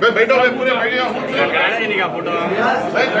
बे बैठो बे पूरे बैठ जाओ नहीं फोटो बैठो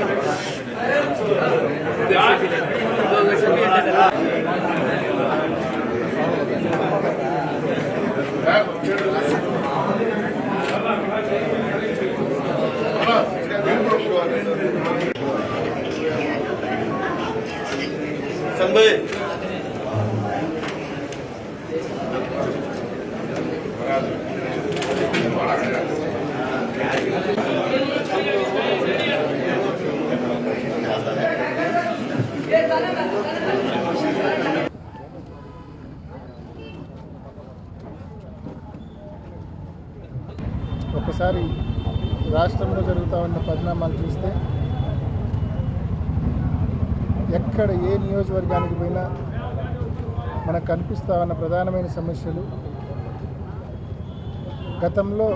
సంభయ్ ఒకసారి రాష్ట్రంలో జరుగుతూ ఉన్న పరిణామాలు చూస్తే ఎక్కడ ఏ నియోజకవర్గానికి పోయినా మనకు కనిపిస్తా ఉన్న ప్రధానమైన సమస్యలు. గతంలో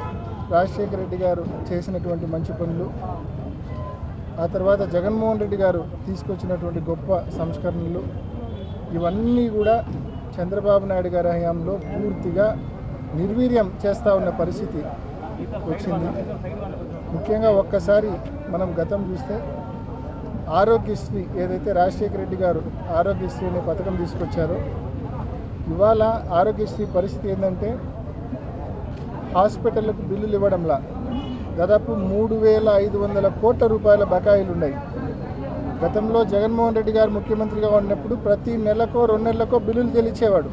రాజశేఖర రెడ్డి గారు చేసినటువంటి మంచి పనులు ఆ తర్వాత జగన్మోహన్ రెడ్డి గారు తీసుకొచ్చినటువంటి గొప్ప సంస్కరణలు ఇవన్నీ కూడా చంద్రబాబు నాయుడు గారి హయాంలో పూర్తిగా నిర్వీర్యం చేస్తూ ఉన్న పరిస్థితి వచ్చింది. ముఖ్యంగా ఒక్కసారి మనం గతం చూస్తే ఆరోగ్యశ్రీ ఏదైతే రాజశేఖర రెడ్డి గారు ఆరోగ్యశ్రీ అనే పథకం తీసుకొచ్చారో ఇవాళ ఆరోగ్యశ్రీ పరిస్థితి ఏంటంటే హాస్పిటళ్ళకు బిల్లులు ఇవ్వడంలా దాదాపు మూడు వేల ఐదు వందల కోట్ల రూపాయల బకాయిలు ఉన్నాయి. గతంలో జగన్మోహన్ రెడ్డి గారు ముఖ్యమంత్రిగా ఉన్నప్పుడు ప్రతి నెలకో రెండు నెలలకో బిల్లులు చెల్లించేవాడు.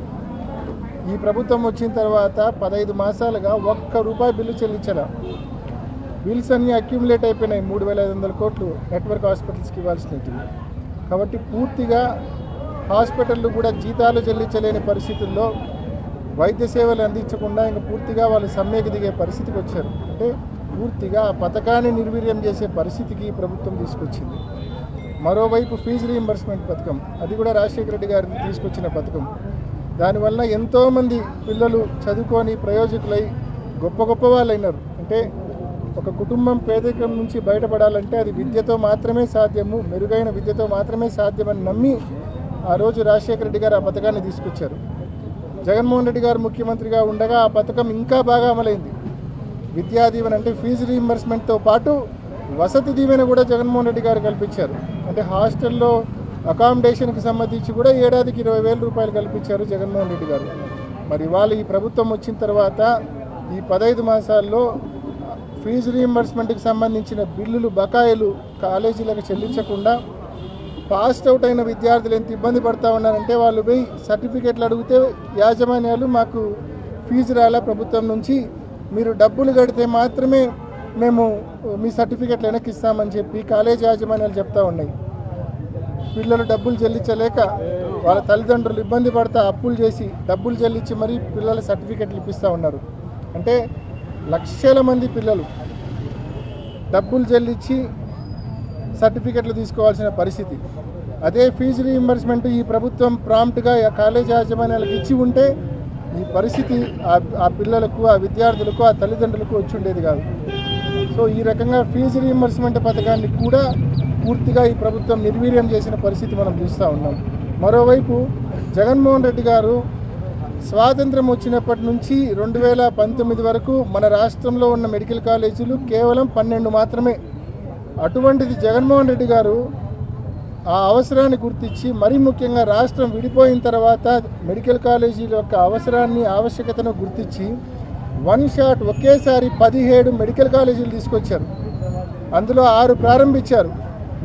ఈ ప్రభుత్వం వచ్చిన తర్వాత పదహైదు మాసాలుగా ఒక్క రూపాయి బిల్లు చెల్లించలే. బిల్స్ అన్నీ అక్యుములేట్ అయిపోయినాయి. మూడు వేల ఐదు వందల కోట్లు నెట్వర్క్ హాస్పిటల్స్కి ఇవ్వాల్సినవి కాబట్టి పూర్తిగా హాస్పిటళ్ళు కూడా జీతాలు చెల్లించలేని పరిస్థితుల్లో వైద్య సేవలు అందించకుండా ఇంకా పూర్తిగా వాళ్ళు సమ్మెకు దిగే పరిస్థితికి వచ్చారు. అంటే పూర్తిగా ఆ పథకాన్ని నిర్వీర్యం చేసే పరిస్థితికి ప్రభుత్వం తీసుకొచ్చింది. మరోవైపు ఫీజు రీఎంబర్స్మెంట్ పథకం అది కూడా రాజశేఖర రెడ్డి గారు తీసుకొచ్చిన పథకం. దానివల్ల ఎంతోమంది పిల్లలు చదువుకొని ప్రయోజకులై గొప్ప గొప్ప వాళ్ళు అయినారు అంటే ఒక కుటుంబం పేదరికం నుంచి బయటపడాలంటే అది విద్యతో మాత్రమే సాధ్యము మెరుగైన విద్యతో మాత్రమే సాధ్యమని నమ్మి ఆ రోజు రాజశేఖర రెడ్డి గారు ఆ పథకాన్ని తీసుకొచ్చారు. జగన్మోహన్ రెడ్డి గారు ముఖ్యమంత్రిగా ఉండగా ఆ పథకం ఇంకా బాగా అమలైంది. విద్యా దీవెన అంటే ఫీజు రీఎంబర్స్మెంట్తో పాటు వసతి దీవెన కూడా జగన్మోహన్ రెడ్డి గారు కల్పించారు. అంటే హాస్టల్లో అకామిడేషన్కి సంబంధించి కూడా ఏడాదికి ఇరవై వేల రూపాయలు కల్పించారు జగన్మోహన్ రెడ్డి గారు. మరి ఇవాళ ఈ ప్రభుత్వం వచ్చిన తర్వాత ఈ పదహైదు మాసాల్లో ఫీజు రీయింబర్స్మెంట్కి సంబంధించిన బిల్లులు బకాయిలు కాలేజీలకు చెల్లించకుండా పాస్డ్ అవుట్ అయిన విద్యార్థులు ఎంత ఇబ్బంది పడతా ఉన్నారంటే వాళ్ళు పోయి సర్టిఫికేట్లు అడిగితే యాజమాన్యాలు మాకు ఫీజు రాలా ప్రభుత్వం నుంచి. మీరు డబ్బులు కడితే మాత్రమే మేము మీ సర్టిఫికేట్లు వెనక్కి ఇస్తామని చెప్పి కాలేజ్ యాజమాన్యాలు చెప్తా ఉన్నాయి. పిల్లలు డబ్బులు చెల్లించలేక వాళ్ళ తల్లిదండ్రులు ఇబ్బంది పడతా అప్పులు చేసి డబ్బులు చెల్లించి మరీ పిల్లల సర్టిఫికేట్లు ఇప్పిస్తూ ఉన్నారు. అంటే లక్షల మంది పిల్లలు డబ్బులు చెల్లించి సర్టిఫికెట్లు తీసుకోవాల్సిన పరిస్థితి. అదే ఫీజు రీఎంబర్స్మెంట్ ఈ ప్రభుత్వం ప్రాంప్ట్గా కాలేజ్ యాజమాన్యాలకు ఇచ్చి ఉంటే ఈ పరిస్థితి ఆ- పిల్లలకు ఆ విద్యార్థులకు ఆ తల్లిదండ్రులకు వచ్చి ఉండేది కాదు. సో ఈ రకంగా ఫీజు రీఎంబర్స్మెంట్ పథకాన్ని కూడా పూర్తిగా ఈ ప్రభుత్వం నిర్వీర్యం చేసిన పరిస్థితి మనం చూస్తూ ఉన్నాం. మరోవైపు జగన్మోహన్ రెడ్డి గారు స్వాతంత్రం వచ్చినప్పటి నుంచి రెండు వేల పంతొమ్మిది వరకు మన రాష్ట్రంలో ఉన్న మెడికల్ కాలేజీలు కేవలం పన్నెండు మాత్రమే. అటువంటిది జగన్మోహన్ రెడ్డి గారు ఆ అవసరాన్ని గుర్తించి మరీ ముఖ్యంగా రాష్ట్రం విడిపోయిన తర్వాత మెడికల్ కాలేజీల యొక్క అవసరాన్ని ఆవశ్యకతను గుర్తించి వన్ షాట్ ఒకేసారి పదిహేడు మెడికల్ కాలేజీలు తీసుకొచ్చారు. అందులో ఆరు ప్రారంభించారు.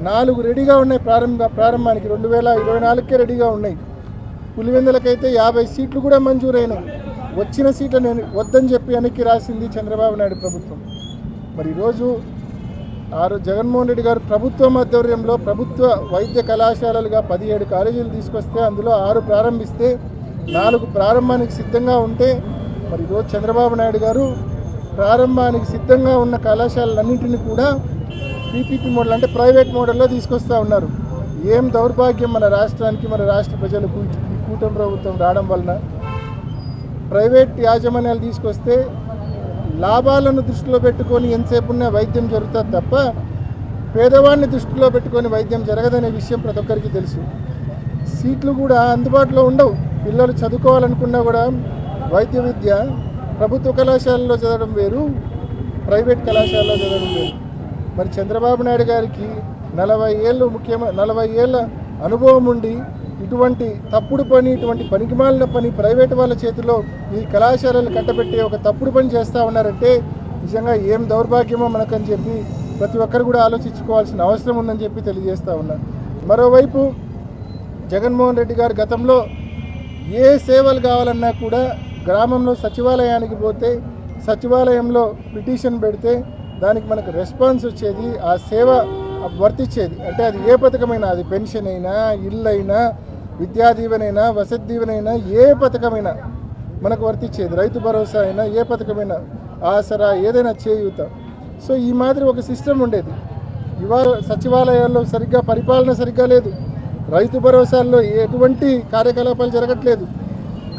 నాలుగు రెడీగా ఉన్నాయి. ప్రారంభ ప్రారంభానికి రెండు వేల ఇరవై నాలుగుకే రెడీగా ఉన్నాయి. పులివెందులకైతే యాభై సీట్లు కూడా మంజూరైనాయి. వచ్చిన సీట్లు నేను వద్దని చెప్పి వెనక్కి రాసింది చంద్రబాబు నాయుడు ప్రభుత్వం. మరి ఈరోజు ఆరు జగన్మోహన్ రెడ్డి గారు ప్రభుత్వ ఆధ్వర్యంలో ప్రభుత్వ వైద్య కళాశాలలుగా పదిహేడు కాలేజీలు తీసుకొస్తే అందులో ఆరు ప్రారంభిస్తే నాలుగు ప్రారంభానికి సిద్ధంగా ఉంటే మరి ఈరోజు చంద్రబాబు నాయుడు గారు ప్రారంభానికి సిద్ధంగా ఉన్న కళాశాలలన్నింటినీ కూడా పీపీపీ మోడల్ అంటే ప్రైవేట్ మోడల్లో తీసుకొస్తా ఉన్నారు. ఏం దౌర్భాగ్యం మన రాష్ట్రానికి మన రాష్ట్ర ప్రజలకు. కూటమి ప్రభుత్వం రావడం వలన ప్రైవేట్ యాజమాన్యాలు తీసుకొస్తే లాభాలను దృష్టిలో పెట్టుకొని ఎంతసేపు ఉన్న వైద్యం జరుగుతుంది తప్ప పేదవాడిని దృష్టిలో పెట్టుకొని వైద్యం జరగదనే విషయం ప్రతి ఒక్కరికి తెలుసు. సీట్లు కూడా అందుబాటులో ఉండవు. పిల్లలు చదువుకోవాలనుకున్నా కూడా వైద్య విద్య ప్రభుత్వ కళాశాలలో చదవడం వేరు ప్రైవేట్ కళాశాలలో చదవడం వేరు. మరి చంద్రబాబు నాయుడు గారికి నలభై ఏళ్ళు ముఖ్యమ నలభై ఏళ్ళ అనుభవం ఉండి ఇటువంటి తప్పుడు పని ఇటువంటి పనికిమాలిన పని ప్రైవేట్ వాళ్ళ చేతిలో ఈ కళాశాలలు కట్టబెట్టి ఒక తప్పుడు పని చేస్తూ ఉన్నారంటే నిజంగా ఏం దౌర్భాగ్యమో మనకని చెప్పి ప్రతి ఒక్కరు కూడా ఆలోచించుకోవాల్సిన అవసరం ఉందని చెప్పి తెలియజేస్తూ ఉన్నా. మరోవైపు జగన్మోహన్ రెడ్డి గారు గతంలో ఏ సేవలు కావాలన్నా కూడా గ్రామంలో సచివాలయానికి పోతే సచివాలయంలో పిటిషన్ పెడితే దానికి మనకు రెస్పాన్స్ వచ్చేది ఆ సేవ వర్తించేది. అంటే అది ఏ పథకమైనా అది పెన్షన్ అయినా ఇల్లు అయినా విద్యా దీవెనైనా వసతి దీవెనైనా ఏ పథకమైనా మనకు వర్తించేది. రైతు భరోసా అయినా ఏ పథకమైనా ఆసరా ఏదైనా చేయూత. సో ఈ మాదిరి ఒక సిస్టమ్ ఉండేది. ఇవాళ సచివాలయాల్లో సరిగ్గా పరిపాలన సరిగ్గా లేదు. రైతు భరోసాల్లో ఎటువంటి కార్యకలాపాలు జరగట్లేదు.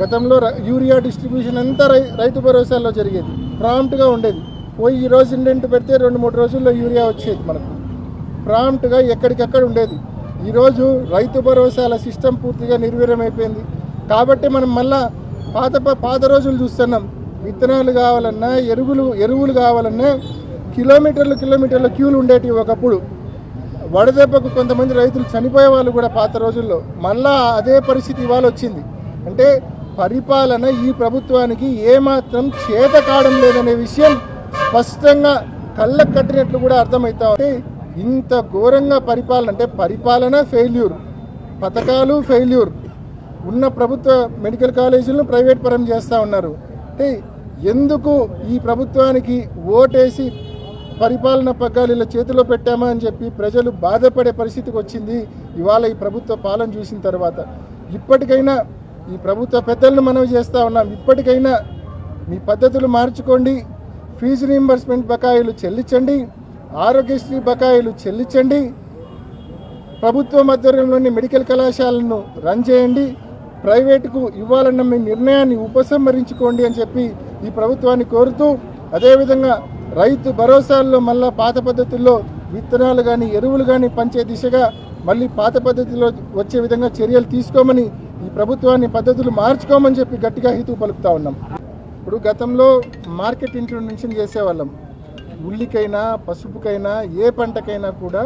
గతంలో యూరియా డిస్ట్రిబ్యూషన్ అంతా రై రైతు భరోసాల్లో జరిగేది. ప్రాంప్ట్గా ఉండేది. పోయి ఈ రోజు ఇండెంట్ పెడితే రెండు మూడు రోజుల్లో యూరియా వచ్చేది మనకు. ప్రాంప్ట్గా ఎక్కడికక్కడ ఉండేది. ఈరోజు రైతు భరోసాల సిస్టమ్ పూర్తిగా నిర్వీర్యమైపోయింది. కాబట్టి మనం మళ్ళా పాత ప- పాత రోజులు చూస్తున్నాం. విత్తనాలు కావాలన్నా ఎరువులు ఎరువులు కావాలన్నా కిలోమీటర్లు కిలోమీటర్ల క్యూలు ఉండేటివి ఒకప్పుడు. వడదెబ్బకు కొంతమంది రైతులు చనిపోయే వాళ్ళు కూడా పాత రోజుల్లో. మళ్ళా అదే పరిస్థితి ఇవాళ వచ్చింది. అంటే పరిపాలన ఈ ప్రభుత్వానికి ఏమాత్రం చేత కావడం లేదనే విషయం స్పష్టంగా కళ్ళకు కట్టినట్లు కూడా అర్థమవుతా ఉంది. ఇంత ఘోరంగా పరిపాలన అంటే పరిపాలన ఫెయిల్యూర్ పథకాలు ఫెయిల్యూర్ ఉన్న ప్రభుత్వ మెడికల్ కాలేజీలను ప్రైవేట్ పరం చేస్తూ ఉన్నారు. అంటే ఎందుకు ఈ ప్రభుత్వానికి ఓటేసి పరిపాలన పగ్గాలు ఇలా చేతిలో పెట్టామా అని చెప్పి ప్రజలు బాధపడే పరిస్థితికి వచ్చింది ఇవాళ ఈ ప్రభుత్వ పాలన చూసిన తర్వాత. ఇప్పటికైనా ఈ ప్రభుత్వ పెద్దలను మనం చేస్తూ ఉన్నాం. ఇప్పటికైనా మీ పద్ధతులు మార్చుకోండి. ఫీజు రీంబర్స్మెంట్ బకాయిలు చెల్లించండి. ఆరోగ్యశ్రీ బకాయిలు చెల్లించండి. ప్రభుత్వ ఆధ్వర్యంలోని మెడికల్ కళాశాలను రన్ చేయండి. ప్రైవేటుకు ఇవ్వాలన్న మీ నిర్ణయాన్ని ఉపసంహరించుకోండి అని చెప్పి ఈ ప్రభుత్వాన్ని కోరుతూ అదేవిధంగా రైతు భరోసాల్లో మళ్ళా పాత పద్ధతుల్లో విత్తనాలు కానీ ఎరువులు కానీ పంచే దిశగా మళ్ళీ పాత పద్ధతిలో వచ్చే విధంగా చర్యలు తీసుకోమని ఈ ప్రభుత్వాన్ని పద్ధతులు మార్చుకోమని చెప్పి గట్టిగా హితవు పలుకుతా ఉన్నాం. ఇప్పుడు గతంలో మార్కెట్ ఇంట్రొడక్షన్ చేసేవాళ్ళం. ఉల్లికైనా పసుపుకైనా ఏ పంటకైనా కూడా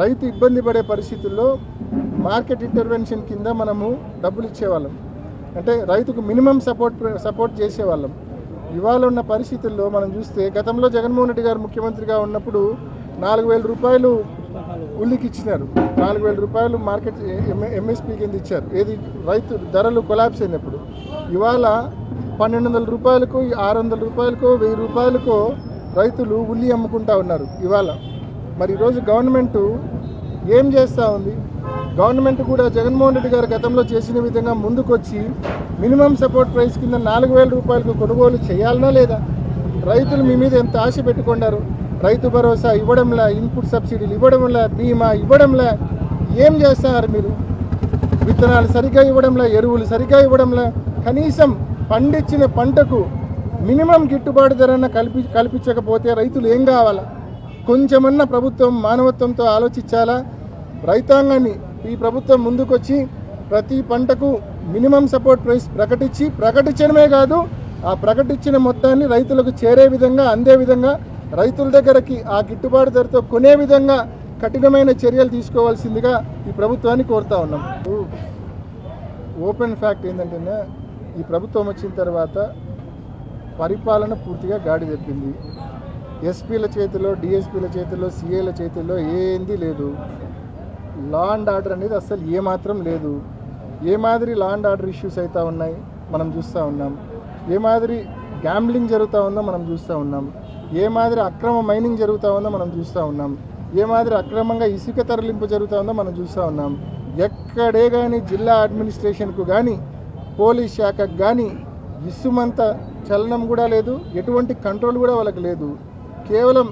రైతు ఇబ్బంది పడే పరిస్థితుల్లో మార్కెట్ ఇంటర్వెన్షన్ కింద మనము డబ్బులు ఇచ్చేవాళ్ళం. అంటే రైతుకు మినిమం సపోర్ట్ సపోర్ట్ చేసేవాళ్ళం. ఇవాళ ఉన్న పరిస్థితుల్లో మనం చూస్తే గతంలో జగన్మోహన్ రెడ్డి గారు ముఖ్యమంత్రిగా ఉన్నప్పుడు నాలుగు వేల రూపాయలు ఉల్లికి ఇచ్చినారు. నాలుగు వేల రూపాయలు మార్కెట్ ఎంఎస్పీ కింద ఇచ్చారు. ఏది? రైతు ధరలు కొలాబ్స్ అయినప్పుడు. ఇవాళ పన్నెండు వందల రూపాయలకు ఆరు వందల రూపాయలకు వెయ్యి రూపాయలకు రైతులు ఉల్లి అమ్ముకుంటా ఉన్నారు ఇవాళ. మరి ఈరోజు గవర్నమెంట్ ఏం చేస్తూ ఉంది? గవర్నమెంట్ కూడా జగన్మోహన్ రెడ్డి గారు గతంలో చేసిన విధంగా ముందుకొచ్చి మినిమం సపోర్ట్ ప్రైస్ కింద నాలుగు వేల రూపాయలకు కొనుగోలు చేయాలనా లేదా? రైతులు మీ మీద ఎంత ఆశ పెట్టుకున్నారు? రైతు భరోసా ఇవ్వడంలా ఇన్పుట్ సబ్సిడీలు ఇవ్వడంలా బీమా ఇవ్వడంలా ఏం చేస్తున్నారు మీరు? విత్తనాలు సరిగ్గా ఇవ్వడంలా ఎరువులు సరిగ్గా ఇవ్వడంలా కనీసం పండించిన పంటకు మినిమం గిట్టుబాటు ధరన కల్పి కల్పించకపోతే రైతులు ఏం కావాలా? కొంచెమన్నా ప్రభుత్వం మానవత్వంతో ఆలోచించాలా? రైతాంగాన్ని ఈ ప్రభుత్వం ముందుకొచ్చి ప్రతి పంటకు మినిమం సపోర్ట్ ప్రైస్ ప్రకటించి ప్రకటించడమే కాదు ఆ ప్రకటించిన మొత్తాన్ని రైతులకు చేరే విధంగా అందే విధంగా రైతుల దగ్గరకి ఆ గిట్టుబాటు ధరతో కొనే విధంగా కఠినమైన చర్యలు తీసుకోవాల్సిందిగా ఈ ప్రభుత్వాన్ని కోరుతా ఉన్నాం. ఓపెన్ ఫ్యాక్ట్ ఏంటంటే ఈ ప్రభుత్వం వచ్చిన తర్వాత పరిపాలన పూర్తిగా గాడి తెప్పింది. ఎస్పీల చేతిలో డిఎస్పీల చేతిలో సిఏల చేతిలో ఏంది లేదు. లా అండ్ ఆర్డర్ అనేది అస్సలు ఏమాత్రం లేదు. ఏ మాదిరి లా అండ్ ఆర్డర్ ఇష్యూస్ అవుతా ఉన్నాయి మనం చూస్తూ ఉన్నాం. ఏ మాదిరి గ్యాంబ్లింగ్ జరుగుతూ ఉందో మనం చూస్తూ ఉన్నాం. ఏ మాదిరి అక్రమ మైనింగ్ జరుగుతూ ఉందో మనం చూస్తూ ఉన్నాం. ఏ మాదిరి అక్రమంగా ఇసుక తరలింపు జరుగుతూ ఉందో మనం చూస్తూ ఉన్నాం. ఎక్కడే కానీ జిల్లా అడ్మినిస్ట్రేషన్కు కానీ పోలీస్ శాఖకు కానీ ఇసుమంత చలనం కూడా లేదు ఎటువంటి కంట్రోల్ కూడా వాళ్ళకి లేదు. కేవలం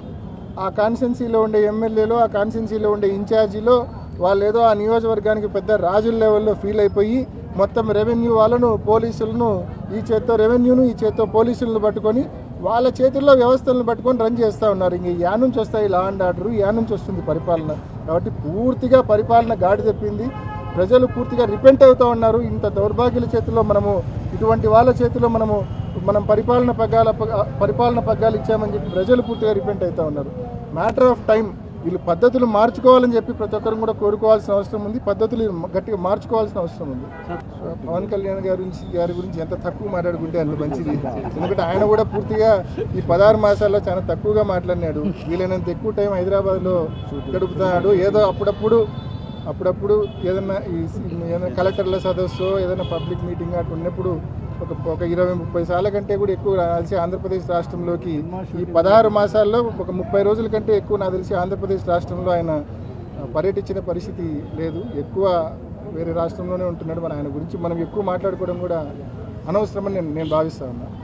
ఆ కాన్స్టెన్సీలో ఉండే ఎమ్మెల్యేలో ఆ కాన్స్టెన్సీలో ఉండే ఇన్ఛార్జీలో వాళ్ళు ఏదో ఆ నియోజకవర్గానికి పెద్ద రాజుల లెవెల్లో ఫీల్ అయిపోయి మొత్తం రెవెన్యూ వాళ్ళను పోలీసులను ఈ చేత్తో రెవెన్యూను ఈ చేత్తో పోలీసులను పట్టుకొని వాళ్ళ చేతుల్లో వ్యవస్థలను పట్టుకొని రన్ చేస్తూ ఉన్నారు. ఇంక యా నుంచి వస్తాయి లా అండ్ ఆర్డర్ యా నుంచి వస్తుంది పరిపాలన. కాబట్టి పూర్తిగా పరిపాలన గాడి తెప్పింది ప్రజలు పూర్తిగా రిపెంట్ అవుతూ ఉన్నారు. ఇంత దౌర్భాగ్యుల చేతిలో మనము ఇటువంటి వాళ్ళ చేతిలో మనము మనం పరిపాలన పగ్గాల పగ- పరిపాలన పగ్గాలు ఇచ్చామని చెప్పి ప్రజలు పూర్తిగా రిపెంట్ అవుతూ ఉన్నారు. మ్యాటర్ ఆఫ్ టైం వీళ్ళు పద్ధతులు మార్చుకోవాలని చెప్పి ప్రతి ఒక్కరు కూడా కోరుకోవాల్సిన అవసరం ఉంది. పద్ధతులు గట్టిగా మార్చుకోవాల్సిన అవసరం ఉంది. పవన్ కళ్యాణ్ గారి గురించి గారి గురించి ఎంత తక్కువ మాట్లాడుకుంటే అంత మంచిది. ఎందుకంటే ఆయన కూడా పూర్తిగా ఈ పదహారు మాసాల్లో చాలా తక్కువగా మాట్లాడినాడు. వీలైనంత ఎక్కువ టైం హైదరాబాద్లో గడుపుతున్నాడు ఏదో అప్పుడప్పుడు అప్పుడప్పుడు ఏదైనా ఈ ఏదైనా కలెక్టర్ల సదస్సు ఏదైనా పబ్లిక్ మీటింగ్ అటు ఉన్నప్పుడు ఒక ఒక ఇరవై ముప్పై సార్ల కంటే కూడా ఎక్కువ నాకు తెలిసి ఆంధ్రప్రదేశ్ రాష్ట్రంలోకి ఈ పదహారు మాసాల్లో ఒక ముప్పై రోజుల కంటే ఎక్కువ నాకు తెలిసి ఆంధ్రప్రదేశ్ రాష్ట్రంలో ఆయన పర్యటించిన పరిస్థితి లేదు. ఎక్కువ వేరే రాష్ట్రంలోనే ఉంటున్నాడు. మన ఆయన గురించి మనం ఎక్కువ మాట్లాడుకోవడం కూడా అనవసరమని నేను నేను భావిస్తా ఉన్నాను